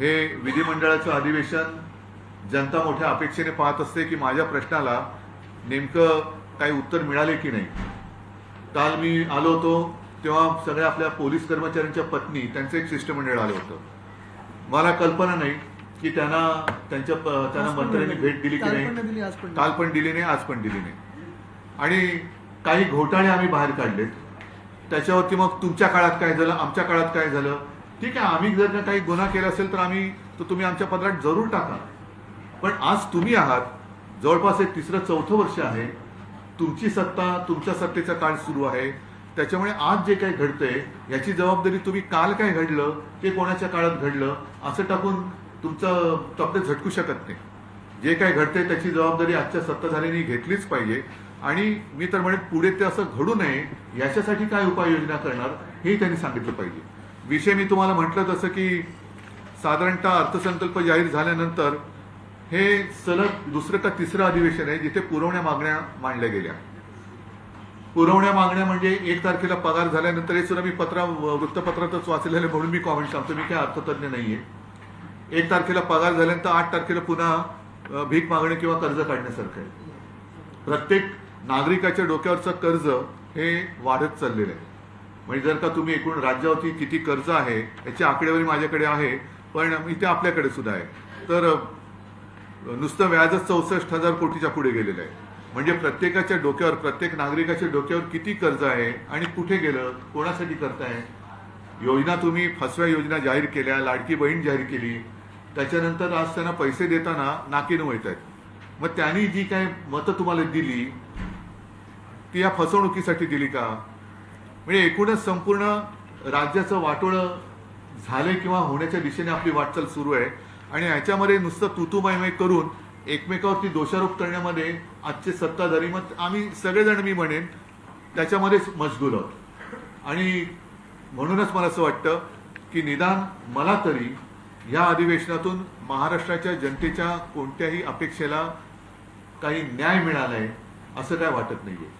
हे विधिमंडळाचं अधिवेशन जनता मोठ्या अपेक्षेने पाहत असते की माझ्या प्रश्नाला नेमकं काही उत्तर मिळाले की नाही. काल मी आलो होतो तेव्हा सगळ्या आपल्या पोलीस कर्मचाऱ्यांच्या पत्नी त्यांचं एक शिष्टमंडळ आलं होतं. मला कल्पना नाही की त्यांना त्यांच्या त्यांना मंत्र्यांनी. भेट दिली की नाही. काल पण दिली नाही आज पण दिली नाही. आणि काही घोटाळे आम्ही बाहेर काढलेत. त्याच्यावरती मग तुमच्या काळात काय झालं? आमच्या काळात काय झालं? ठीक आहे आम्ही जर का काही गुन्हा केला असेल तर आम्ही तो तुम्ही आमच्या पत्रात जरूर टाका. पण आज तुम्ही आहात जवळपास एक तिसरं चौथं वर्ष आहे. तुमची सत्ता तुमच्या सत्तेचा काळ सुरू आहे. त्याच्यामुळे आज जे काही घडतंय याची जबाबदारी तुम्ही काल काय घडलं ते कोणाच्या काळात घडलं असं टाकून तुमचं तब्येत झटकू शकत नाही. जे काही घडतंय त्याची जबाबदारी आजच्या सत्ताधाऱ्यांनी घेतलीच पाहिजे. आणि मी तर म्हणे पुढे ते असं घडू नये याच्यासाठी काय उपाययोजना करणार हे त्यांनी सांगितलं पाहिजे. विषय मी तुम्हाला म्हटलं तसं की साधारणतः अर्थसंकल्प जाहीर झाल्यानंतर हे सलग दुसरं का तिसरं अधिवेशन आहे जिथे पुरवण्या मागण्या मांडल्या गेल्या. पुरवण्या मागण्या म्हणजे एक तारखेला पगार झाल्यानंतर हे सुद्धा मी पत्रा वृत्तपत्रातच वाचलेलं म्हणून मी कॉमेंट सांगतो. मी काय अर्थतज्ञ नाहीये. एक तारखेला पगार झाल्यानंतर आठ तारखेला पुन्हा भीक मागणे किंवा कर्ज काढण्यासारखं आहे. प्रत्येक नागरिकाच्या डोक्यावरचं कर्ज हे वाढत चाललेलं आहे. म्हणजे जर का तुम्ही एकूण राज्यावरती किती कर्ज आहे याची आकडेवारी माझ्याकडे आहे पण इथे आपल्याकडे सुद्धा आहे. तर नुसतं व्याजच चौसष्ट हजार कोटीच्या पुढे गेलेलं आहे. म्हणजे प्रत्येकाच्या डोक्यावर प्रत्येक नागरिकाच्या डोक्यावर किती कर्ज आहे आणि कुठे गेलं कोणासाठी करताय? योजना तुम्ही फसव्या योजना जाहीर केल्या लाडकी बहीण जाहीर केली त्याच्यानंतर आज त्यांना पैसे देताना नाकीनं वळत आहेत मग त्यांनी जी काय मतं तुम्हाला दिली ती या फसवणुकीसाठी दिली का? म्हणजे एकूणच संपूर्ण राज्याचं वाटोळं झालंय किंवा होण्याच्या दिशेने आपली वाटचाल सुरू आहे. आणि याच्यामध्ये नुसतं तुतुमयमय करून एकमेकावरती दोषारोप करण्यामध्ये आजचे सत्ताधारी मग आम्ही सगळेजण मी म्हणेन त्याच्यामध्येच मजगूल आहोत. आणि म्हणूनच मला असं वाटतं की निदान मला तरी या अधिवेशनातून महाराष्ट्राच्या जनतेच्या कोणत्याही अपेक्षेला काही न्याय मिळाला आहे असं काय वाटत नाहीये.